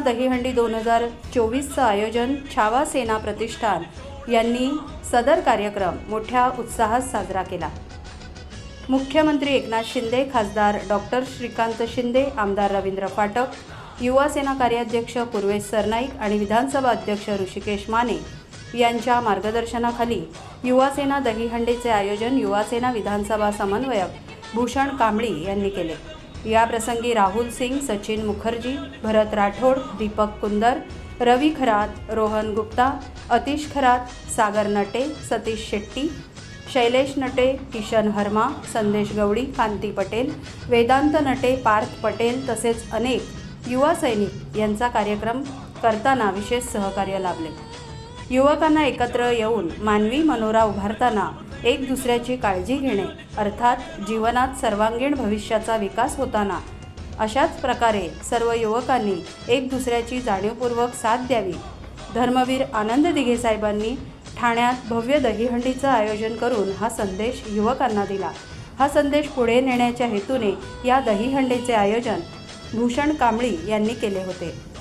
दहीहंडी दोन हजार चोवीसचं आयोजन छावा सेना प्रतिष्ठान यांनी सदर कार्यक्रम मोठ्या उत्साहात साजरा केला. मुख्यमंत्री एकनाथ शिंदे खासदार डॉक्टर श्रीकांत शिंदे आमदार रवींद्र फाटक युवा सेना कार्याध्यक्ष पूर्वेश सरनाईक आणि विधानसभा अध्यक्ष ऋषिकेश माने यांच्या मार्गदर्शनाखाली युवा सेना दहीहंडीचे आयोजन युवा सेना विधानसभा समन्वयक भूषण कांबळी यांनी केले. या प्रसंगी राहुल सिंग सचिन मुखर्जी भरत राठोड दीपक कुंदर रवी खरात रोहन गुप्ता अतिश खरात सागर नटे सतीश शेट्टी शैलेश नटे किशन हर्मा संदेश गवडी कांती पटेल वेदांत नटे पार्थ पटेल तसेच अनेक युवा सैनिक यांचा कार्यक्रम करताना विशेष सहकार्य लाभले. युवकांना एकत्र येऊन मानवी मनोरा उभारताना एक दुसऱ्याची काळजी घेणे अर्थात जीवनात सर्वांगीण भविष्याचा विकास होताना. अशाच प्रकारे सर्व युवकांनी एक दुसऱ्याची जाणीवपूर्वक साथ द्यावी. धर्मवीर आनंद दिघे साहेबांनी ठाण्यात भव्य दहीहंडीचं आयोजन करून हा संदेश युवकांना दिला. हा संदेश पुढे नेण्याच्या हेतूने या दहीहंडीचे आयोजन भूषण कांबळी यांनी केले होते.